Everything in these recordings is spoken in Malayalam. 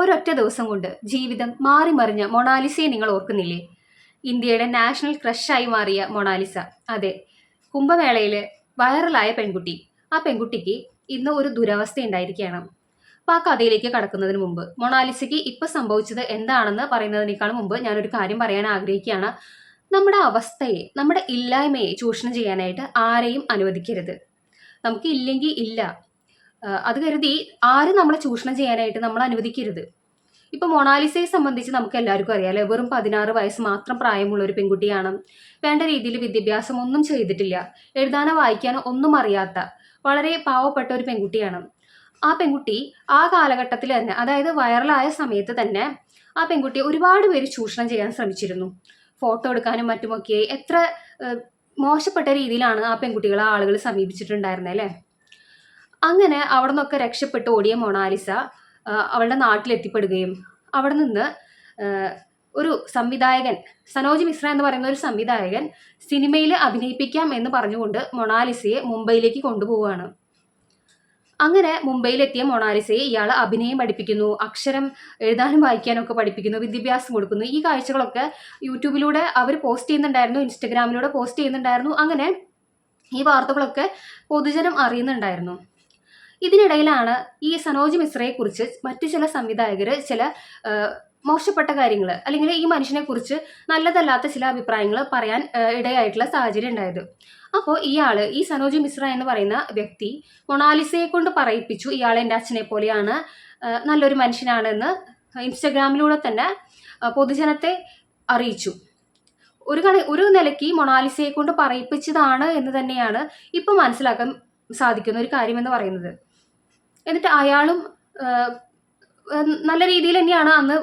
ഒരൊറ്റ ദിവസം കൊണ്ട് ജീവിതം മാറി മറിഞ്ഞ മൊണാലിസയെ നിങ്ങൾ ഓർക്കുന്നില്ലേ? ഇന്ത്യയുടെ നാഷണൽ ക്രഷായി മാറിയ മൊണാലിസ. അതെ കുംഭമേളയിൽ വൈറലായ പെൺകുട്ടി. ആ പെൺകുട്ടിക്ക് ഇന്ന് ഒരു ദുരവസ്ഥ ഉണ്ടായിരിക്കുകയാണ്. അപ്പോൾ ആ കഥയിലേക്ക് കടക്കുന്നതിന് മുമ്പ് മൊണാലിസയ്ക്ക് ഇപ്പം സംഭവിച്ചത് എന്താണെന്ന് പറയുന്നതിനേക്കാൾ മുമ്പ് ഞാനൊരു കാര്യം പറയാൻ ആഗ്രഹിക്കുകയാണ്. നമ്മുടെ അവസ്ഥയെ നമ്മുടെ ഇല്ലായ്മയെ ചൂഷണം ചെയ്യാനായിട്ട് ആരെയും അനുവദിക്കരുത്. നമുക്ക് ഇല്ലെങ്കിൽ ഇല്ല അത് കരുതി ആരും നമ്മളെ ചൂഷണം ചെയ്യാനായിട്ട് നമ്മൾ അനുവദിക്കരുത്. ഇപ്പൊ മൊണാലിസയെ സംബന്ധിച്ച് നമുക്ക് എല്ലാവർക്കും അറിയാലോ വെറും പതിനാറ് വയസ്സ് മാത്രം പ്രായമുള്ള ഒരു പെൺകുട്ടിയാണ്. വേണ്ട രീതിയിൽ വിദ്യാഭ്യാസം ഒന്നും ചെയ്തിട്ടില്ല. എഴുതാനോ വായിക്കാനോ ഒന്നും അറിയാത്ത വളരെ പാവപ്പെട്ട ഒരു പെൺകുട്ടിയാണ്. ആ പെൺകുട്ടി ആ കാലഘട്ടത്തിൽ തന്നെ അതായത് വൈറലായ സമയത്ത് തന്നെ ആ പെൺകുട്ടി ഒരുപാട് പേര് ചൂഷണം ചെയ്യാൻ ശ്രമിച്ചിരുന്നു. ഫോട്ടോ എടുക്കാനും മറ്റുമൊക്കെ എത്ര മോശപ്പെട്ട രീതിയിലാണ് ആ പെൺകുട്ടികളെ ആളുകൾ സമീപിച്ചിട്ടുണ്ടായിരുന്നത് അല്ലേ? അങ്ങനെ അവിടെ നിന്നൊക്കെ രക്ഷപ്പെട്ട് ഓടിയ മൊണാലിസ അവളുടെ നാട്ടിലെത്തിപ്പെടുകയും അവിടെ നിന്ന് ഒരു സംവിധായകൻ സനോജ് മിശ്ര എന്ന് പറയുന്ന ഒരു സംവിധായകൻ സിനിമയിൽ അഭിനയിപ്പിക്കാം എന്ന് പറഞ്ഞുകൊണ്ട് മൊണാലിസയെ മുംബൈയിലേക്ക് കൊണ്ടുപോവുകയാണ്. അങ്ങനെ മുംബൈയിലെത്തിയ മൊണാലിസയെ ഇയാൾ അഭിനയം പഠിപ്പിക്കുന്നു അക്ഷരം എഴുതാനും വായിക്കാനും ഒക്കെ പഠിപ്പിക്കുന്നു വിദ്യാഭ്യാസം കൊടുക്കുന്നു. ഈ കാഴ്ചകളൊക്കെ യൂട്യൂബിലൂടെ അവർ പോസ്റ്റ് ചെയ്യുന്നുണ്ടായിരുന്നു ഇൻസ്റ്റഗ്രാമിലൂടെ പോസ്റ്റ് ചെയ്യുന്നുണ്ടായിരുന്നു. അങ്ങനെ ഈ വാർത്തകളൊക്കെ പൊതുജനം അറിയുന്നുണ്ടായിരുന്നു. ഇതിനിടയിലാണ് ഈ സനോജ് മിശ്രയെ കുറിച്ച് മറ്റു ചില സംവിധായകർ ചില മോശപ്പെട്ട കാര്യങ്ങൾ അല്ലെങ്കിൽ ഈ മനുഷ്യനെ കുറിച്ച് നല്ലതല്ലാത്ത ചില അഭിപ്രായങ്ങൾ പറയാൻ ഇടയായിട്ടുള്ള സാഹചര്യം ഉണ്ടായത്. അപ്പോൾ ഇയാൾ ഈ സനോജ് മിശ്ര എന്ന് പറയുന്ന വ്യക്തി മൊണാലിസയെ കൊണ്ട് പറയിപ്പിച്ചു ഇയാൾ എന്റെ അച്ഛനെ പോലെയാണ് നല്ലൊരു മനുഷ്യനാണെന്ന് ഇൻസ്റ്റഗ്രാമിലൂടെ തന്നെ പൊതുജനത്തെ അറിയിച്ചു. ഒരു കണ ഒരു നിലയ്ക്ക് മൊണാലിസയെ കൊണ്ട് പറയിപ്പിച്ചതാണ് എന്ന് തന്നെയാണ് ഇപ്പം മനസ്സിലാക്കാൻ സാധിക്കുന്ന ഒരു കാര്യമെന്ന് പറയുന്നത്. എന്നിട്ട് അയാളും നല്ല രീതിയിൽ തന്നെയാണ് അന്ന്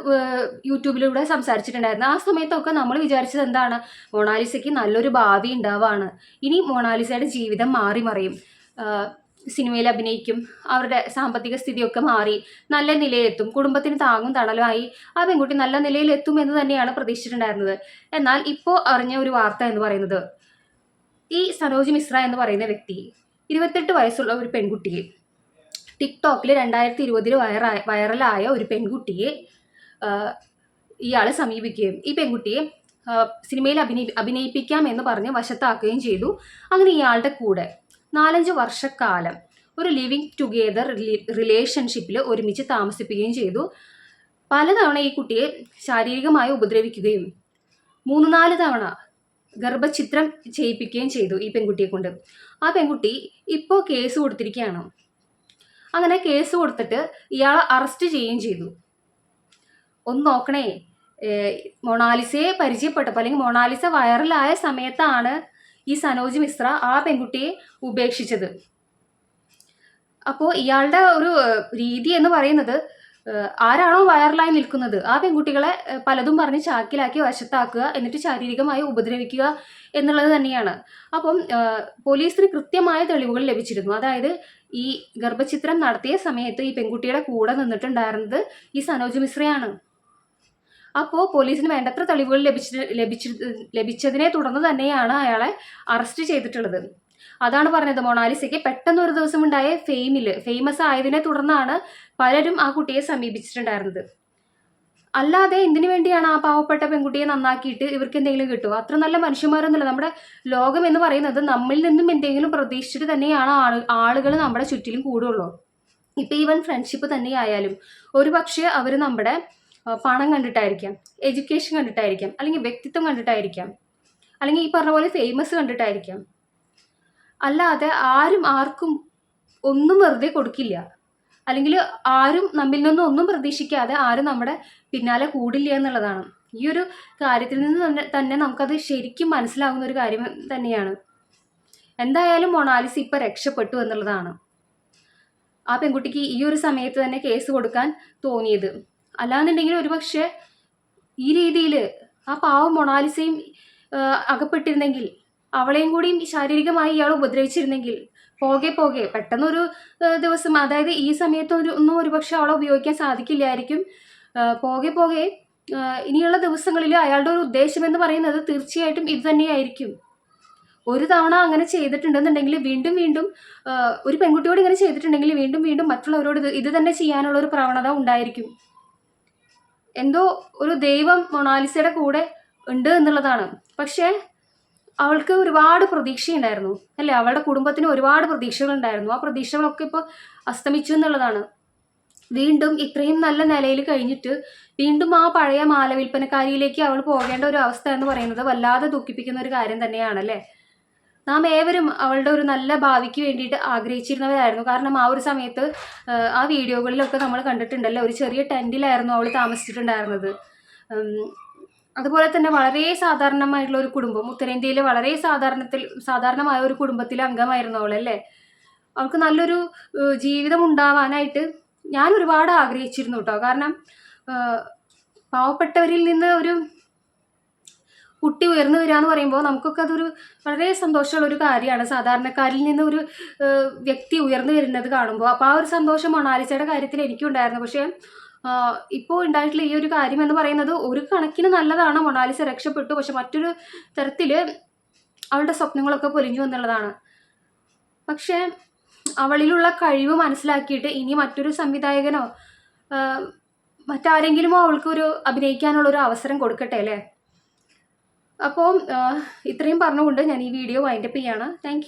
യൂട്യൂബിലൂടെ സംസാരിച്ചിട്ടുണ്ടായിരുന്നത്. ആ സമയത്തൊക്കെ നമ്മൾ വിചാരിച്ചത് എന്താണ്? മൊണാലിസയ്ക്ക് നല്ലൊരു ഭാവി ഉണ്ടാവാണ്. ഇനി മൊണാലിസയുടെ ജീവിതം മാറി മറിയും. സിനിമയിൽ അഭിനയിക്കും അവരുടെ സാമ്പത്തിക സ്ഥിതിയൊക്കെ മാറി നല്ല നിലയിലെത്തും കുടുംബത്തിന് താങ്ങും തണലുമായി ആ പെൺകുട്ടി നല്ല നിലയിലെത്തും എന്ന് തന്നെയാണ് പ്രതീക്ഷിച്ചിട്ടുണ്ടായിരുന്നത്. എന്നാൽ ഇപ്പോൾ അറിഞ്ഞ ഒരു വാർത്ത എന്ന് പറയുന്നത് ഈ സനോജ് മിശ്ര എന്ന് പറയുന്ന വ്യക്തി ഇരുപത്തെട്ട് വയസ്സുള്ള ഒരു പെൺകുട്ടിയെ ടിക്ടോക്കിൽ രണ്ടായിരത്തി ഇരുപതിൽ വൈറ വൈറലായ ഒരു പെൺകുട്ടിയെ ഇയാൾ സമീപിക്കുകയും. ഈ പെൺകുട്ടിയെ സിനിമയിൽ അഭിനയി അഭിനയിപ്പിക്കാം എന്ന് പറഞ്ഞ് വശത്താക്കുകയും ചെയ്തു. അങ്ങനെ ഇയാളുടെ കൂടെ നാലഞ്ച് വർഷക്കാലം ഒരു ലിവിങ് ടുഗെദർ റിലേഷൻഷിപ്പിൽ ഒരുമിച്ച് താമസിപ്പിക്കുകയും ചെയ്തു. പലതവണ ഈ കുട്ടിയെ ശാരീരികമായി ഉപദ്രവിക്കുകയും മൂന്ന് നാല് തവണ ഗർഭചിത്രം ചെയ്യിപ്പിക്കുകയും ചെയ്തു ഈ പെൺകുട്ടിയെ കൊണ്ട്. ആ പെൺകുട്ടി ഇപ്പോൾ കേസ് കൊടുത്തിരിക്കുകയാണ്. അങ്ങനെ കേസ് കൊടുത്തിട്ട് ഇയാളെ അറസ്റ്റ് ചെയ്യുകയും ചെയ്തു. ഒന്ന് നോക്കണേ മൊണാലിസയെ പരിചയപ്പെട്ടപ്പോൾ അല്ലെങ്കിൽ മൊണാലിസ വൈറലായ സമയത്താണ് ഈ സനോജ് മിശ്ര ആ പെൺകുട്ടിയെ ഉപേക്ഷിച്ചത്. അപ്പോൾ ഇയാളുടെ ഒരു രീതി എന്ന് പറയുന്നത് ആരാണോ വൈറലായി നിൽക്കുന്നത് ആ പെൺകുട്ടികളെ പലതും പറഞ്ഞ് ചാക്കിലാക്കി വശത്താക്കുക എന്നിട്ട് ശാരീരികമായി ഉപദ്രവിക്കുക എന്നുള്ളത് തന്നെയാണ്. അപ്പം പോലീസിന് കൃത്യമായ തെളിവുകൾ ലഭിച്ചിരുന്നു. അതായത് ഈ ഗർഭചിത്രം നടത്തിയ സമയത്ത് ഈ പെൺകുട്ടിയുടെ കൂടെ നിന്നിട്ടുണ്ടായിരുന്നത് ഈ സനോജ് മിശ്രയാണ്. അപ്പോൾ പോലീസിന് വേണ്ടത്ര തെളിവുകൾ ലഭിച്ചിട്ട് ലഭിച്ചി ലഭിച്ചതിനെ തുടർന്ന് തന്നെയാണ് അയാളെ അറസ്റ്റ് ചെയ്തിട്ടുള്ളത്. അതാണ് പറഞ്ഞത് മൊണാലിസയ്ക്ക് പെട്ടെന്ന് ഒരു ദിവസം ഉണ്ടായ ഫെയിമിൽ ഫേമസ് ആയതിനെ തുടർന്നാണ് പലരും ആ കുട്ടിയെ സമീപിച്ചിട്ടുണ്ടായിരുന്നത്. അല്ലാതെ എന്തിനു വേണ്ടിയാണ് ആ പാവപ്പെട്ട പെൺകുട്ടിയെ നന്നാക്കിയിട്ട് ഇവർക്ക് എന്തെങ്കിലും കിട്ടുമോ അത്ര നല്ല മനുഷ്യന്മാരൊന്നുമില്ല. നമ്മുടെ ലോകം എന്ന് പറയുന്നത് നമ്മിൽ നിന്നും എന്തെങ്കിലും പ്രതീക്ഷിച്ചിട്ട് തന്നെയാണ് ആളുകൾ നമ്മുടെ ചുറ്റിലും കൂടുള്ളൂ. ഇപ്പം ഈവൻ ഫ്രണ്ട്ഷിപ്പ് തന്നെയായാലും ഒരു പക്ഷേ അവർ നമ്മുടെ പണം കണ്ടിട്ടായിരിക്കാം എഡ്യൂക്കേഷൻ കണ്ടിട്ടായിരിക്കാം അല്ലെങ്കിൽ വ്യക്തിത്വം കണ്ടിട്ടായിരിക്കാം അല്ലെങ്കിൽ ഈ പറഞ്ഞ പോലെ ഫേമസ് കണ്ടിട്ടായിരിക്കാം. അല്ലാതെ ആരും ആർക്കും ഒന്നും വെറുതെ കൊടുക്കില്ല. അല്ലെങ്കിൽ ആരും നമ്മിൽ നിന്നും ഒന്നും പ്രതീക്ഷിക്കാതെ ആരും നമ്മുടെ പിന്നാലെ കൂടില്ല എന്നുള്ളതാണ്. ഈ ഒരു കാര്യത്തിൽ നിന്ന് തന്നെ തന്നെ നമുക്കത് ശരിക്കും മനസ്സിലാകുന്ന ഒരു കാര്യം തന്നെയാണ്. എന്തായാലും മൊണാലിസ് ഇപ്പം രക്ഷപ്പെട്ടു എന്നുള്ളതാണ്. ആ പെൺകുട്ടിക്ക് ഈ ഒരു സമയത്ത് തന്നെ കേസ് കൊടുക്കാൻ തോന്നിയത്. അല്ലാന്നുണ്ടെങ്കിൽ ഒരുപക്ഷെ ഈ രീതിയിൽ ആ പാവം മൊണാലിസയും അകപ്പെട്ടിരുന്നെങ്കിൽ അവളെയും കൂടി ശാരീരികമായി ഇയാൾ ഉപദ്രവിച്ചിരുന്നെങ്കിൽ പോകെ പോകെ പെട്ടെന്നൊരു ദിവസം അതായത് ഈ സമയത്ത് ഒരു ഒന്നും ഒരുപക്ഷെ അവളെ ഉപയോഗിക്കാൻ സാധിക്കില്ലായിരിക്കും. പോകെ പോകെ ഇനിയുള്ള ദിവസങ്ങളിൽ അയാളുടെ ഒരു ഉദ്ദേശം എന്ന് പറയുന്നത് തീർച്ചയായിട്ടും ഇത് തന്നെയായിരിക്കും. ഒരു തവണ അങ്ങനെ ചെയ്തിട്ടുണ്ടെന്നുണ്ടെങ്കിൽ വീണ്ടും വീണ്ടും ഒരു പെൺകുട്ടിയോട് ഇങ്ങനെ ചെയ്തിട്ടുണ്ടെങ്കിൽ വീണ്ടും വീണ്ടും മറ്റുള്ളവരോട് ഇത് തന്നെ ചെയ്യാനുള്ള ഒരു പ്രവണത ഉണ്ടായിരിക്കും. എന്തോ ഒരു ദൈവം മൊണാലിസയുടെ കൂടെ ഉണ്ട് എന്നുള്ളതാണ്. പക്ഷേ അവൾക്ക് ഒരുപാട് പ്രതീക്ഷയുണ്ടായിരുന്നു. അല്ലേ? അവളുടെ കുടുംബത്തിന് ഒരുപാട് പ്രതീക്ഷകളുണ്ടായിരുന്നു. ആ പ്രതീക്ഷകളൊക്കെ ഇപ്പോൾ അസ്തമിച്ചു എന്നുള്ളതാണ്. വീണ്ടും ഇത്രയും നല്ല നിലയിൽ കഴിഞ്ഞിട്ട് വീണ്ടും ആ പഴയ മാല വിൽപ്പനക്കാരിയിലേക്ക് അവൾ പോകേണ്ട ഒരു അവസ്ഥ എന്ന് പറയുന്നത് വല്ലാതെ ദുഃഖിപ്പിക്കുന്ന ഒരു കാര്യം തന്നെയാണ് അല്ലേ? നാം ഏവരും അവളുടെ ഒരു നല്ല ഭാവിക്ക് വേണ്ടിയിട്ട് ആഗ്രഹിച്ചിരുന്നവരായിരുന്നു. കാരണം ആ ഒരു സമയത്ത് ആ, വീഡിയോകളിലൊക്കെ നമ്മൾ കണ്ടിട്ടുണ്ടല്ലോ? ഒരു ചെറിയ ടെന്റിലായിരുന്നു അവൾ താമസിച്ചിട്ടുണ്ടായിരുന്നത്. അതുപോലെ തന്നെ വളരെ സാധാരണമായിട്ടുള്ള ഒരു കുടുംബം. ഉത്തരേന്ത്യയിലെ വളരെ സാധാരണത്തിൽ സാധാരണമായ ഒരു കുടുംബത്തിലെ അംഗമായിരുന്നു അവളല്ലേ അവൾക്ക് നല്ലൊരു ജീവിതം ഉണ്ടാവാനായിട്ട് ഞാൻ ഒരുപാട് ആഗ്രഹിച്ചിരുന്നു കേട്ടോ. കാരണം പാവപ്പെട്ടവരിൽ നിന്ന് ഒരു കുട്ടി ഉയർന്നു വരിക എന്ന് പറയുമ്പോൾ നമുക്കൊക്കെ അതൊരു വളരെ സന്തോഷമുള്ള ഒരു കാര്യമാണ്. സാധാരണക്കാരിൽ നിന്ന് ഒരു വ്യക്തി ഉയർന്നു വരുന്നത് കാണുമ്പോൾ. അപ്പോൾ ആ ഒരു സന്തോഷം മൊണാലിസയുടെ കാര്യത്തിൽ എനിക്കും ഉണ്ടായിരുന്നു പക്ഷേ ഇപ്പോൾ ഉണ്ടായിട്ടുള്ള ഈ ഒരു കാര്യം എന്ന് പറയുന്നത് ഒരു കണക്കിന് നല്ലതാണ്? മൊണാലിസ രക്ഷപ്പെട്ടു. പക്ഷെ മറ്റൊരു തരത്തിൽ അവളുടെ സ്വപ്നങ്ങളൊക്കെ പൊലിഞ്ഞു എന്നുള്ളതാണ്. പക്ഷേ അവളിലുള്ള കഴിവ് മനസ്സിലാക്കിയിട്ട് ഇനി മറ്റൊരു സംവിധായകനോ മറ്റാരെങ്കിലുമോ മറ്റാരെങ്കിലും അവൾക്ക് ഒരു അഭിനയിക്കാനുള്ള ഒരു അവസരം കൊടുക്കട്ടെ അല്ലേ? അപ്പോൾ ഇത്രയും പറഞ്ഞുകൊണ്ട് ഞാൻ ഈ വീഡിയോ വൈൻഡപ്പ് ചെയ്യാണ്. താങ്ക്